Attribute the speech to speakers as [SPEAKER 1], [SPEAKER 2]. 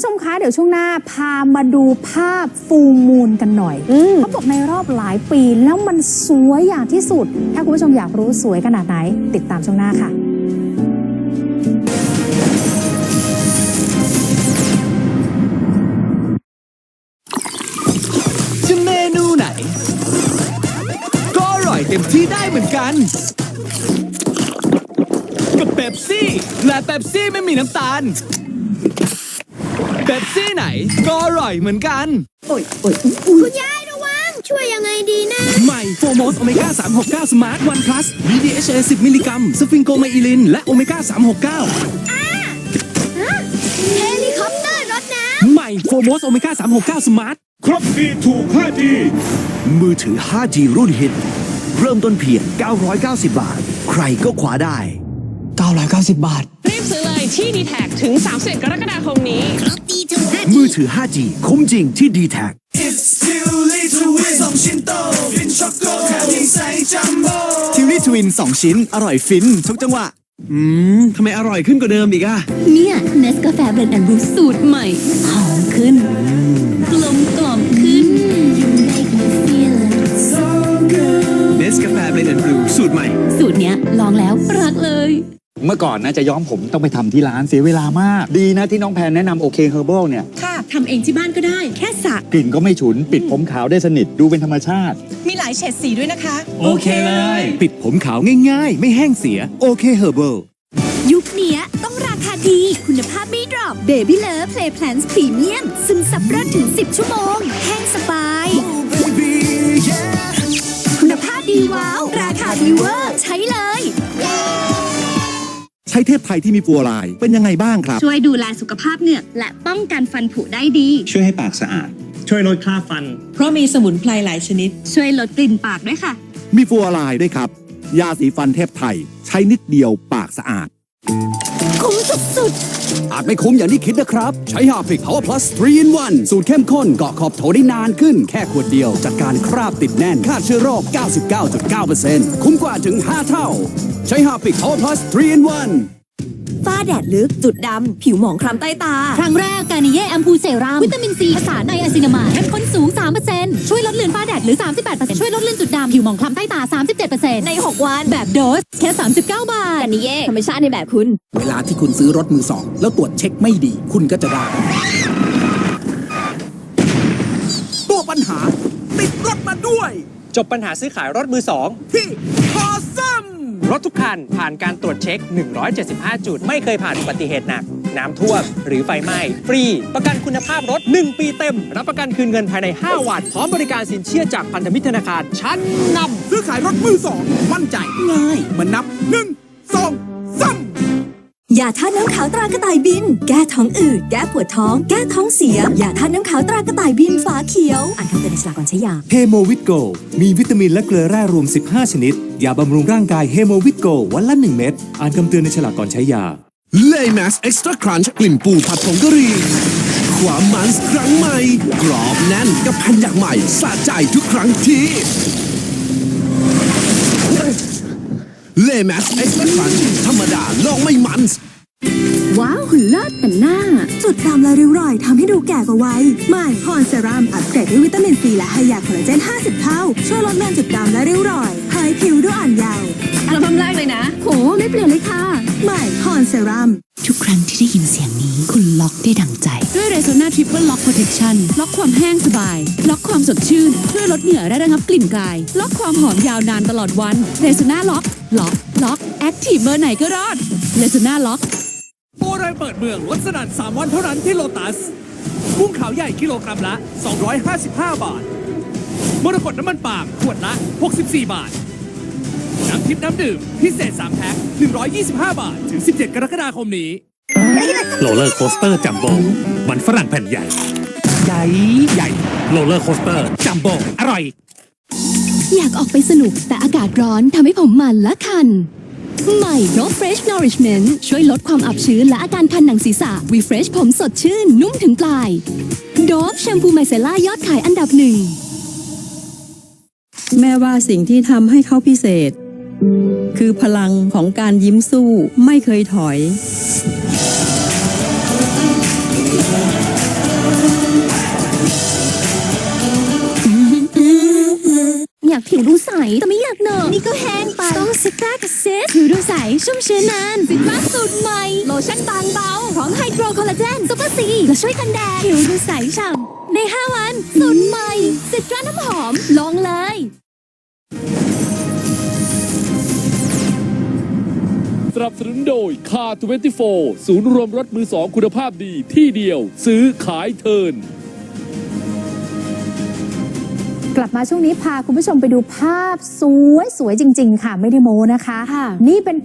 [SPEAKER 1] ผู้ชมคะเดี๋ยวช่วงหน้าพามาดูภาพฟูมูลกันหน่อย
[SPEAKER 2] อืม
[SPEAKER 1] เขาบอกในรอบหลายปีแล้วมันสวยอย่างที่สุด ถ้าคุณผู้ชมอยากรู้สวยขนาดไหน ติดตามช่วงหน้าค่ะ
[SPEAKER 3] จะเมนูไหน ก็อร่อยเต็มที่ได้เหมือนกัน กับเบปซี่ และเบปซี่ไม่มีน้ำตาล เบปซี่ไหนก็อร่อยเหมือนกัน
[SPEAKER 4] คุณยายระวัง ช่วยยังไงดีนะ
[SPEAKER 3] ใหม่โฟโมสโอเมก้า 369 สมาร์ทวันพลัส BDHA 10 มิลลิกรัมสฟิงโกไมอิลิน และโอเมก้า 369
[SPEAKER 4] เฮลิคอปเตอร์รถน้
[SPEAKER 3] ใหม่โฟโมสโอเมก้า 369 สมาร์ท
[SPEAKER 5] ครบดีถูก 5G
[SPEAKER 6] มือถือ 5G รุ่นฮิต เริ่มต้นเพียง 990 บาท ใครก็คว้าได้
[SPEAKER 3] 990 บาท
[SPEAKER 2] รีบซื้อเลย ที่ d t แทถึง30กรกฎาคมนี้ำ
[SPEAKER 4] ครบดีถูก
[SPEAKER 6] มือถือ 5G คุ้มจริงที่ d t แท
[SPEAKER 3] ทิวลี่ทวิน 2 ชิ้น อร่อยฟิน ทุกจังหวะ อืม ทำไมอร่อยขึ้นกว่าเดิมอีกอะ
[SPEAKER 7] เนี่ยเนสกาแฟเบรนด์แอนด์บรูสูตรใหม่ หอมขึ้น กลมกล่อมขึ้น
[SPEAKER 3] เนสกาแฟเบรนด์แอนด์บลูสูตรใหม่
[SPEAKER 7] สูตรเนี้ยลองแล้วรักเลย
[SPEAKER 8] เมื่อก่อนนะจะย้อมผมต้องไปทำที่ร้านเสียเวลามาก ดีนะที่น้องแพนแนะนำโอเคเฮอร์บเนี่ย
[SPEAKER 9] ค่ะทำเองที่บ้านก็ได้ แค่สระ
[SPEAKER 8] กลิ่นก็ไม่ฉุน ปิดผมขาวได้สนิทดูเป็นธรรมชาติ
[SPEAKER 9] มีหลายเฉดสีด้วยนะคะ
[SPEAKER 3] โอเคเลย ปิดผมขาวง่ายๆ ไม่แห้งเสีย โอเคเฮอร์เบิล
[SPEAKER 7] ยุคเนี้ยต้องราคาดี คุณภาพไม่ดรอป Baby Love Play Plans Premium ซึมซับเลือดถึง 10 ชั่วโมง แห้งสบาย คุณภาพดีว้าว ราคาดีเวอร์ใช้เลย
[SPEAKER 5] ใช้เทพไทยที่มีฟัวลาย เป็นยังไงบ้างครับ
[SPEAKER 7] ช่วยดูแลสุขภาพเหงือกและป้องกันฟันผุได้ดี
[SPEAKER 8] ช่วยให้ปากสะอาด
[SPEAKER 5] ช่วยลดค่าฟัน
[SPEAKER 9] เพราะมีสมุนไพรหลายชนิด
[SPEAKER 7] ช่วยลดกลิ่นปากด้วยค่ะ
[SPEAKER 5] มีฟัวลายด้วยครับ ยาสีฟันเทพไทย ใช้นิดเดียวปากสะอาด
[SPEAKER 7] คุ้มสุด
[SPEAKER 3] อาจไม่คุ้มอย่างที่คิดนะครับ ใช้ฮาฟิก Power Plus 3 in 1 สูตรเข้มข้นเกาะขอบโถได้นานขึ้นแค่ขวดเดียว จัดการคราบติดแน่นฆ่าเชื้อโรค 99.9%คุ้มกว่าถึง 5 เท่า ใช้ฮาฟิก Power Plus 3 in 1
[SPEAKER 9] ฝ้าแดดลึก จุดดำ ผิวหมองคล้ำใต้ตา
[SPEAKER 7] ๆครั้งแรกการนิเย่แอมพูเซรั่มวิตามินซีภาษาในอะซินามายเข้มข้นสูง 3%ช่วยลดเลือนฝ้าแดดหรือ 38%ช่วยลดเลือนจุดดำ ผิวหมองคล้ำใต้ตา 37%
[SPEAKER 9] ใน 6 วัน
[SPEAKER 7] แบบโดส แค่ 39 บาท
[SPEAKER 9] กันนี้เย่ธรรมชาติในแบบคุณ
[SPEAKER 3] เวลาที่คุณซื้อรถมือสอง แล้วตรวจเช็คไม่ดี คุณก็จะได้ตัวปัญหาติดรถมาด้วย
[SPEAKER 10] จบปัญหาซื้อขายรถมือสอง
[SPEAKER 3] ที่คอซัม
[SPEAKER 10] รถทุกคันผ่านการตรวจเช็ค 175 จุด ไม่เคยผ่านอุบัติเหตุหนัก น้ำท่วม หรือไฟไหม้ ฟรี ประกันคุณภาพรถ 1 ปีเต็ม รับประกันคืนเงินภายใน 5 วัน พร้อมบริการสินเชื่อจากพันธมิตรธนาคารชั้นนำ
[SPEAKER 3] ซื้อขายรถมือสองมั่นใจง่ายมันนับหนึ่ง
[SPEAKER 9] ยาท่าตุน้ำขาวตรากระต่ายบิน แก้ท้องอืด แก้ปวดท้อง แก้ท้องเสีย ยาท่าตุน้ำขาวตรากระต่ายบินฝาเขียว อ่านคำเตือนในฉลากก่อนใช้ยา
[SPEAKER 5] เฮโมวิตโก มีวิตามินและเกลือแร่รวม 15 ชนิด ยาบำรุงร่างกายเฮโมวิตโกวันละ 1 เม็ด อ่านคำเตือนในฉลากก่อนใช้ยา
[SPEAKER 6] เลมัสเอ็กซ์ตร้าครันช์กลิ่นปูผัดผงกะหรี่ความมันส์ครั้งใหม่ กรอบแน่นกับแผ่นอยางใหม่สะใจทุกครั้งที่เลมัสเอ็กซ์ตร้าครันช์ธรรมดาลองไม่มันส์
[SPEAKER 7] ว้าวหุ่นเลิศแต่หน้า
[SPEAKER 9] จุดดำและริ้วรอยทำให้ดูแก่กว่าวัยใหม่ฮอนเซรั่มอัปเกรดด้วยวิตามินซีและไฮยาคอลลาเจน 50 เท่า ช่วยลดเลือนจุดดำและริ้วรอยเผยผิวดูอ่อนเยาว์
[SPEAKER 7] อัลบั้มแรกเลยนะ โห ไม่เปลี่ยนเลยค่ะ
[SPEAKER 9] ใหม่ฮอนเซรั่ม
[SPEAKER 7] ทุกครั้งที่ได้ยินเสียงนี้ คุณล็อกได้ดังใจ ด้วยเรโซนาทริปเปิลล็อกโปรเทคชั่นล็อกความแห้งสบาย ล็อกความสดชื่น ช่วยลดเหงื่อและระงับกลิ่นกาย ล็อกความหอมยาวนานตลอดวันเรโซนาล็อกล็อกล็อกแอคทีฟเบอร์ไหนก็รอดเรโซนาล็อก
[SPEAKER 3] โปรแรงเปิดเมืองลดสนั่น3วันเท่านั้นที่โลตัสกุ้งขาวใหญ่กิโลกรัมละ 255 บาท มรกตน้ำมันปาล์มขวดละ 64 บาท น้ำทิพย์น้ำดื่ม พิเศษ 3 แพ็ค 125 บาท ถึง 17 กรกฎาคมนี้
[SPEAKER 5] โรลเลอร์โคสเตอร์จัมโบ้มันฝรั่งแผ่นใหญ่ ใหญ่ ใหญ่ โรลเลอร์โคสเตอร์จัมโบ้อร่อย
[SPEAKER 7] อยากออกไปสนุกแต่อากาศร้อนทำให้ผมมันและคัน ใหม่ No Fresh Nourishment ช่วยลดความอับชื้นและอาการคันหนังศีรษะ Refresh ผมสดชื่น นุ่มถึงปลาย d o ฟแชมพูไมเซล่ายอดขายอันดับหนึ่ง
[SPEAKER 9] แม่ว่าสิ่งที่ทำให้เขาพิเศษ คือพลังของการยิ้มสู้ไม่เคยถอย
[SPEAKER 11] อย
[SPEAKER 12] ากผิวดูใส
[SPEAKER 7] แต่ไม่อยากเนอะนี่ก็แห้งไป ต้องซิตรากับเซตผิวดูใส ชุ่มชื้นนานซิตราสูตรใหม่ โลชั่นบางเบาพร้อมไฮโดรคอลลาเจนซุปเปอร์ซีและช่วยกันแดดผิวดูใสฉ่ำใน 5 วัน สูตรใหม่ซิตราน้ำหอม ลองเลย
[SPEAKER 13] สนับสนุนโดยคาร์24 ศูนย์รวมรถมือสองคุณภาพดีที่เดียว ซื้อขายเทิร์น
[SPEAKER 1] กลับมาช่วงนี้พาคุณผู้ชมไปดูภาพสวยๆจริง ๆ ค่ะไม่ได้โม้นะคะ
[SPEAKER 7] ค่ะ
[SPEAKER 1] นี่เป็น